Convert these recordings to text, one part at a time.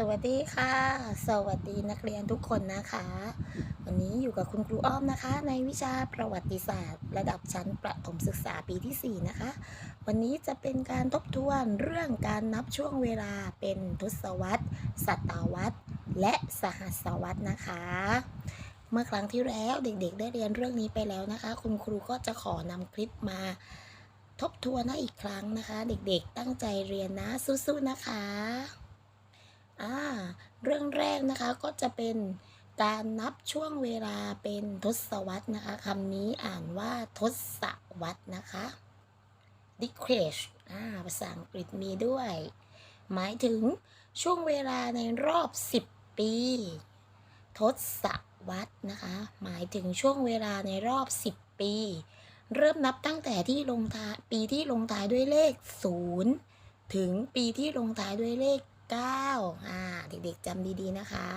สวัสดีค่ะ สวัสดีนักเรียนทุกคนนะคะ วันนี้อยู่กับคุณครูอ้อมนะคะ ในวิชาประวัติศาสตร์ ระดับชั้นประถมศึกษาปีที่ 4 นะคะ วันนี้จะเป็นการทบทวนเรื่องการนับช่วงเวลาเป็นทศวรรษ ศตวรรษ และสหัสวรรษนะคะ เมื่อครั้งที่แล้วเด็กๆ ได้เรียนเรื่องนี้ไปแล้วนะคะ คุณครูก็จะขอนำคลิปมาทบทวนให้อีกครั้งนะคะ เด็กๆ ตั้งใจเรียนนะสู้ๆนะคะ อ่าเรื่องแรกนะคะก็จะเป็นการนับช่วงเวลาเป็นทศวรรษนะคะคำนี้อ่านว่าทศวรรษนะคะ decrease อ่าภาษาอังกฤษมีด้วย หมายถึงช่วงเวลาในรอบ 10 ปี ทศวรรษนะคะ หมายถึงช่วงเวลาในรอบ 10 ปี เริ่มนับตั้งแต่ที่ลงท้ายปีที่ลงท้ายด้วยเลข 0 ถึงปีที่ลงท้ายด้วยเลข 9อ่าเด็กๆจำดีๆนะคะ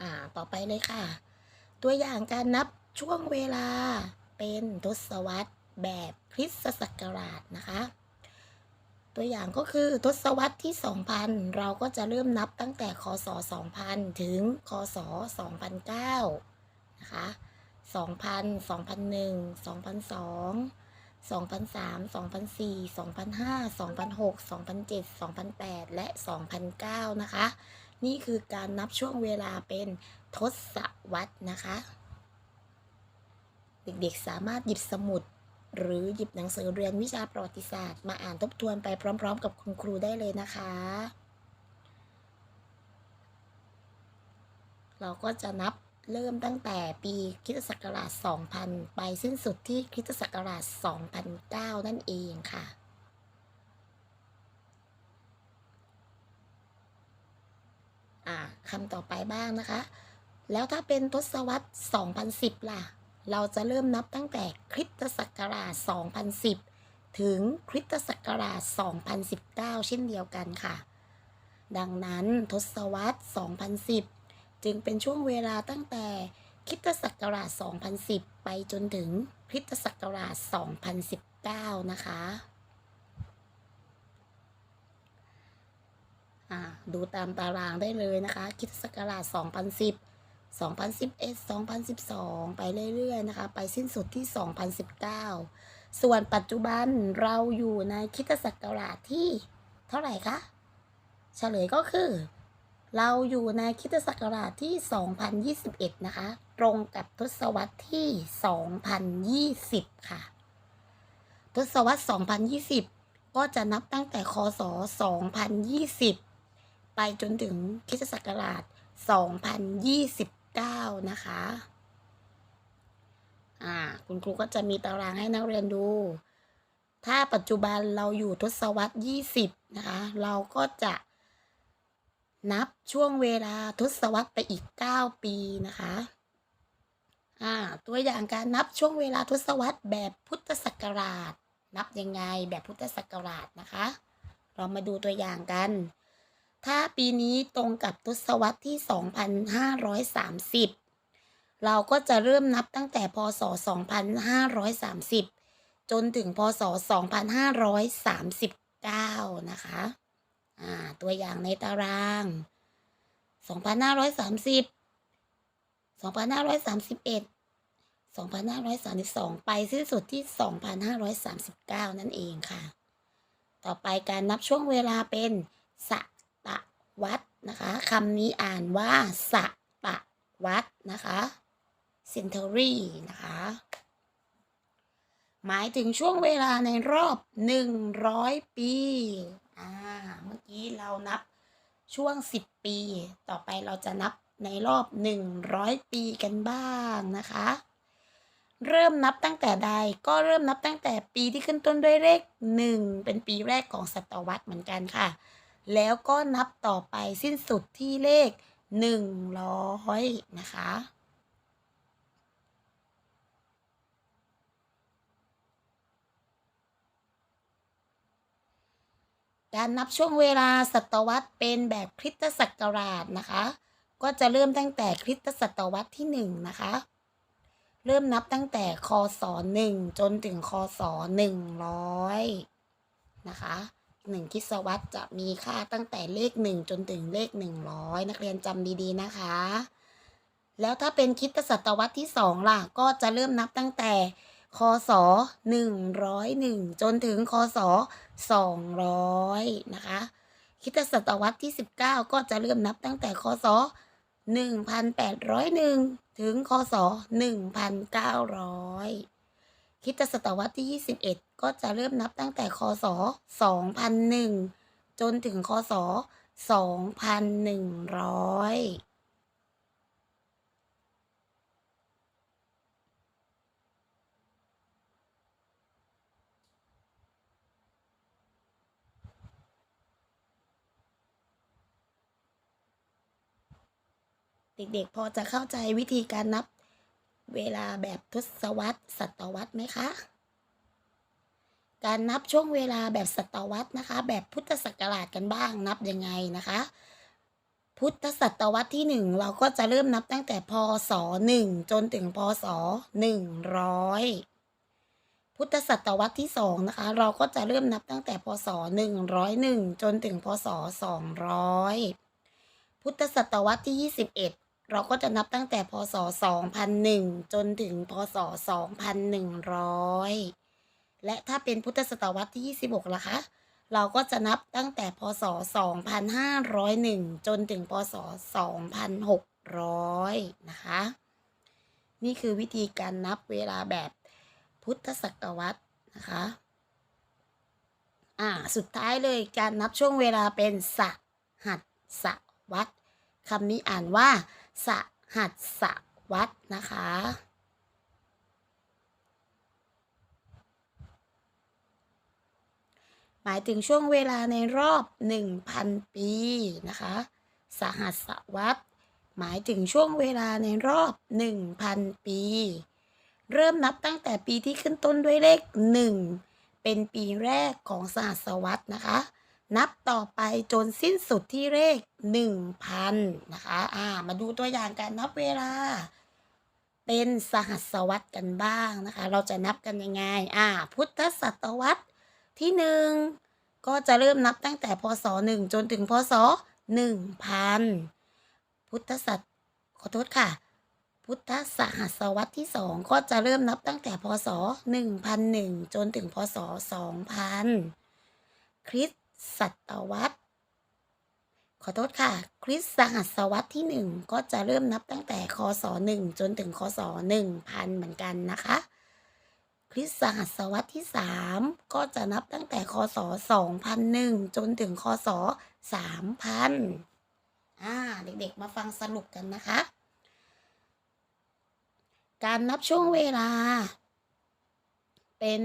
อ่าต่อไปเลยค่ะ ตัวอย่างการนับช่วงเวลาเป็นทศวรรษแบบคริสตศักราชนะคะ ตัวอย่างก็คือทศวรรษที่ 2000 เราก็จะเริ่มนับตั้งแต่คศ 2000 ถึงคศ 2009 นะคะ 2000 2001 2002 2003 2004 2005 2006 2007 2008 และ 2009 นะคะ นี่คือการนับช่วงเวลาเป็นทศวรรษนะคะ เด็กๆสามารถหยิบสมุด หรือหยิบหนังสือเรียนวิชาประวัติศาสตร์ มาอ่านทบทวนไปพร้อม ๆ กับคุณครูได้เลยนะคะ เราก็จะนับ เริ่มตั้งแต่ปีคริสตศักราช 2000 ไปสิ้นสุดที่คริสตศักราช 2009 นั่นเองค่ะ อ่าคำต่อไปบ้างนะคะ แล้วถ้าเป็นทศวรรษ 2010 ล่ะ เราจะเริ่มนับตั้งแต่คริสตศักราช 2010 ถึงคริสตศักราช 2019 เช่นเดียวกันค่ะ ดังนั้นทศวรรษ 2010 จึงเป็นช่วงเวลาตั้งแต่คริสตศักราช 2010 ไปจนถึงคริสตศักราช 2019 นะคะอ่าดูตามตารางได้เลยนะคะคริสตศักราช 2010 2011 2012 ไปเรื่อยๆนะคะ ไปสิ้นสุดที่ 2019 ส่วนปัจจุบันเราอยู่ในคริสตศักราชที่เท่าไหร่คะ เฉลยก็คือ เราอยู่ในคริสตศักราชที่ 2021 นะคะ ตรงกับทศวรรษที่ 2020 ค่ะ ทศวรรษ 2020 ก็จะนับตั้งแต่คศ 2020 ไปจนถึงคริสตศักราช 2029 นะคะ อ่า คุณครูก็จะมีตารางให้นักเรียนดู ถ้าปัจจุบันเราอยู่ทศวรรษ 20 นะคะ เราก็จะ นับช่วงเวลาทศวรรษไปอีก 9 ปีนะคะอ่าตัวอย่างการนับช่วงเวลาทศวรรษแบบพุทธศักราช นับยังไงแบบพุทธศักราชนะคะ เรามาดูตัวอย่างกัน ถ้าปีนี้ตรงกับทศวรรษที่ 2530 เราก็จะเริ่มนับตั้งแต่พศ 2530 จนถึงพศ 2539 นะคะ อ่า ตัวอย่างในตาราง 2530 2531 2532 ไปสิ้นสุดที่ 2539 นั่นเองค่ะ ต่อไปการนับช่วงเวลาเป็นสตวรรษนะคะคำนี้อ่านว่าสตวรรษนะคะ century นะคะ หมายถึงช่วงเวลาในรอบ 100 ปี อ่า เมื่อกี้เรานับช่วง 10 ปี ต่อไปเราจะนับในรอบ 100 ปีกันบ้างนะคะ เริ่มนับตั้งแต่ใดก็เริ่มนับตั้งแต่ปีที่ขึ้นต้นด้วยเลข 1 เป็นปีแรกของศตวรรษเหมือนกันค่ะ แล้วก็นับต่อไปสิ้นสุดที่เลข 100 นะคะ การนับช่วงเวลาศตวรรษเป็นแบบคริสตศักราชนะคะ ก็จะเริ่มตั้งแต่คริสตศตวรรษที่1นะคะ เริ่มนับตั้งแต่คศ1จนถึงคศ100นะคะหนึ่งทศวรรษจะมีค่าตั้งแต่เลขหนึ่งจนถึงเลขหนึ่งร้อยนักเรียนจำดีๆนะคะ แล้วถ้าเป็นคริดตศตวรรษที่สองล่ะ ก็จะเริ่มนับตั้งแต่ คศ101 จนถึงคศ200 นะคะคิตศตวรรษที่ 19 ก็จะเริ่มนับตั้งแต่คศ1801 ถึงคศ1900 คิตศตวรรษที่ 21 ก็จะเริ่มนับตั้งแต่คศ2001 จนถึงคศ2100 เด็กๆ พอจะเข้าใจวิธีการนับเวลาแบบทศวรรษศตวรรษไหมคะ การนับช่วงเวลาแบบศตวรรษนะคะ แบบพุทธศักราชกันบ้างนับยังไงนะคะ พุทธศตวรรษที่หนึ่งเราก็จะเริ่มนับตั้งแต่พศหนึ่งจนถึงพศหนึ่งร้อยพุทธศตวรรษที่สองนะคะ เราก็จะเริ่มนับตั้งแต่พศหนึ่งร้อยหนึ่งจนถึงพศสองร้อยพุทธศตวรรษที่ยี่สิบ เราก็จะนับตั้งแต่พศสองพันหนึ่งจนถึงพศสองพันหนึ่งร้อยและถ้าเป็นพุทธศตวรรษที่ 26 ล่ะคะ เราก็จะนับตั้งแต่พศ 2501 จนถึงพศ 2600 นะคะ นี่คือวิธีการนับเวลาแบบพุทธศักราชนะคะ อ่า สุดท้ายเลยการนับช่วงเวลาเป็นสหัสสวัตคำนี้อ่านว่า สหัสสวัตนะคะ หมายถึงช่วงเวลาในรอบ 1,000 ปีนะคะ สหัสวรรษหมายถึงช่วงเวลาในรอบ 1,000 ปี เริ่มนับตั้งแต่ปีที่ขึ้นต้นด้วยเลข 1 เป็นปีแรกของสหัสวรรษนะคะ นับต่อไปจนสิ้นสุดที่เลข 1,000 นะคะอ่ามาดูตัวอย่างการนับเวลา เป็นสหัสวรรษกันบ้างนะคะ เราจะนับกันยังไงอ่าพุทธศตวรรษที่หนึ่งก็จะเริ่มนับตั้งแต่พศหนึ่งจนถึงพศหนึ่งพันพุทธศตขอโทษค่ะ พุทธสหัสวรรษที่สองก็จะเริ่มนับตั้งแต่พศหนึ่งพันหนึ่งจนถึงพศสองพันคริสต ศตวรรษ ขอโทษค่ะ คริสตสหัสวรรษที่หนึ่งก็จะเริ่มนับตั้งแต่คศหนึ่งจนถึงคศหนึ่งพันเหมือนกันนะคะ คริสตสหัสวรรษที่ 3 ก็จะนับตั้งแต่คศ2001 จนถึงคศ3000อ่าเด็กๆมาฟังสรุปกันนะคะ การนับช่วงเวลา เป็น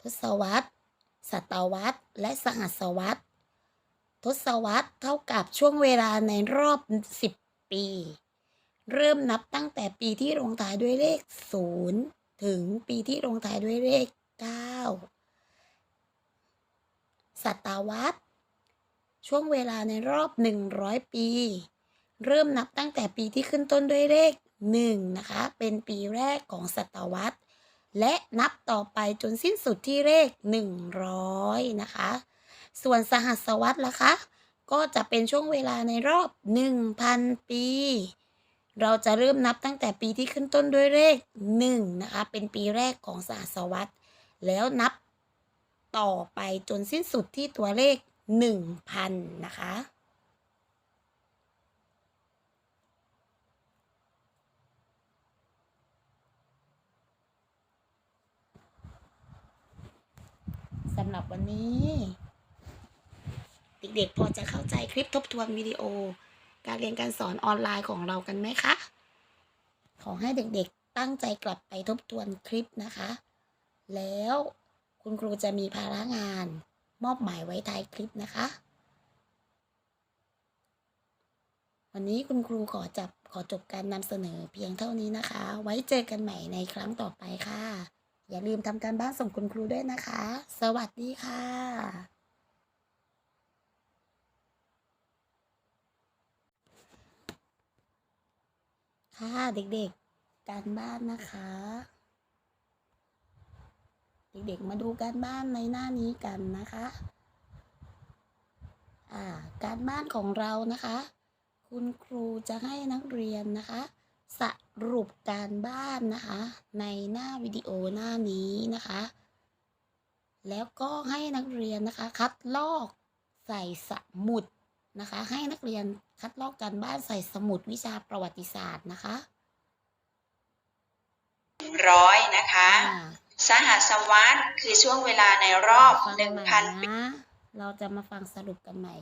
ทศวรรษ ศตวรรษ และสหัสวรรษ ทศวรรษเท่ากับช่วงเวลาในรอบ 10 ปี เริ่มนับตั้งแต่ปีที่ลงท้ายด้วยเลข 0 ถึงปีที่ลงท้ายด้วยเลข 9 ศตวรรษ ช่วงเวลาในรอบ 100 ปี เริ่มนับตั้งแต่ปีที่ขึ้นต้นด้วยเลข 1 นะคะ เป็นปีแรกของศตวรรษ และนับต่อไปจนสิ้นสุดที่เลข 100 นะคะ ส่วนสหัสวรรษล่ะคะ ก็จะเป็นช่วงเวลาในรอบ 1,000 ปี เราจะเริ่มนับตั้งแต่ปีที่ขึ้นต้นด้วยเลข 1 นะคะ เป็นปีแรกของสหัสวรรษ แล้วนับต่อไปจนสิ้นสุดที่ตัวเลข 1,000 นะคะ สำหรับวันนี้ เด็กๆพอจะเข้าใจคลิปทบทวนวิดีโอ การเรียนการสอนออนไลน์ของเรากันไหมคะ ขอให้เด็กๆตั้งใจกลับไปทบทวนคลิปนะคะ แล้วคุณครูจะมีภาระงานมอบหมายไว้ท้ายคลิปนะคะ วันนี้คุณครูขอจับขอจบการนำเสนอเพียงเท่านี้นะคะ ไว้เจอกันใหม่ในครั้งต่อไปค่ะ อย่าลืมทำการบ้านส่งคุณครูด้วยนะคะ สวัสดีค่ะค่ะเด็กๆ การบ้านนะคะ เด็กๆ มาดูการบ้านในหน้านี้กันนะคะอ่าการบ้านของเรานะคะ คุณครูจะให้นักเรียนนะคะ สรุปการบ้านนะคะ ในหน้าวิดีโอหน้านี้นะคะ แล้วก็ให้นักเรียนนะคะ คัดลอกใส่สมุดนะคะ ให้นักเรียนคัดลอกการบ้านใส่สมุดวิชาประวัติศาสตร์นะคะร้อยนะคะอ่าสหัสวรรษคือช่วงเวลาในรอบฟังหนึ่งใหม่พันปีนะเราจะมาฟังสรุปกันใหม่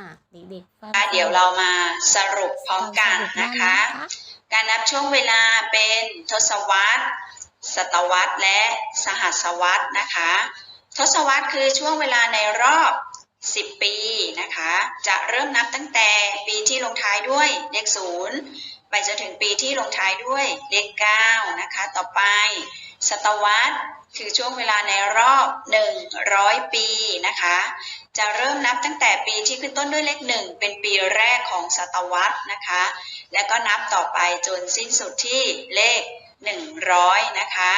อะเด็กๆฟังเดี๋ยวเรามาสรุปพร้อมกันฟังสรุปหานะคะนะคะ การนับช่วงเวลาเป็นทศวรรษ ศตวรรษ และสหัสวรรษนะคะ ทศวรรษคือช่วงเวลาในรอบ 10 ปีนะคะ จะเริ่มนับตั้งแต่ปีที่ลงท้ายด้วยเลขศูนย์ไปจนถึงปีที่ลงท้ายด้วยเลข9นะคะ ต่อไป ศตวรรษคือช่วงเวลาในรอบ 100 ปีนะคะ จะเริ่มนับตั้งแต่ปีที่ขึ้นต้นด้วยเลขหนึ่งเป็นปีแรกของศตวรรษนะคะ แล้วก็นับต่อไปจนสิ้นสุดที่เลข 100 นะคะ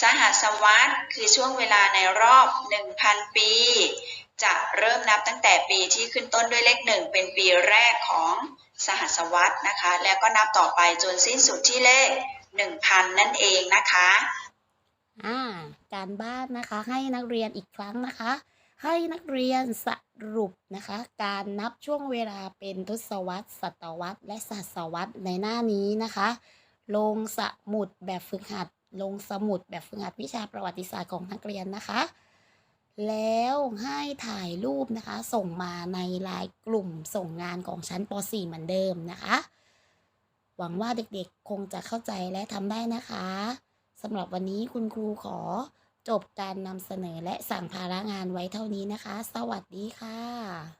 สหัสวรรษคือช่วงเวลาในรอบ 1,000 ปี จะเริ่มนับตั้งแต่ปีที่ขึ้นต้นด้วยเลขหนึ่งเป็นปีแรกของสหัสวรรษนะคะ แล้วก็นับต่อไปจนสิ้นสุดที่เลข 1,000 นั่นเองนะคะอ่าการบ้านนะคะให้นักเรียนอีกครั้งนะคะ ให้นักเรียนสรุปนะคะ การนับช่วงเวลาเป็นทศวรรษ ศตวรรษ และศตวรรษในหน้านี้นะคะ ลงสมุดแบบฝึกหัด ลงสมุดแบบฝึกหัดวิชาประวัติศาสตร์ของนักเรียนนะคะ แล้วให้ถ่ายรูปนะคะ ส่งมาในไลน์กลุ่มส่งงานของชั้นป .4 เหมือนเดิมนะคะ หวังว่าเด็กๆคงจะเข้าใจและทำได้นะคะสำหรับวันนี้คุณครูขอ จบการนำเสนอและสั่งภาระงานไว้เท่านี้นะคะ สวัสดีค่ะ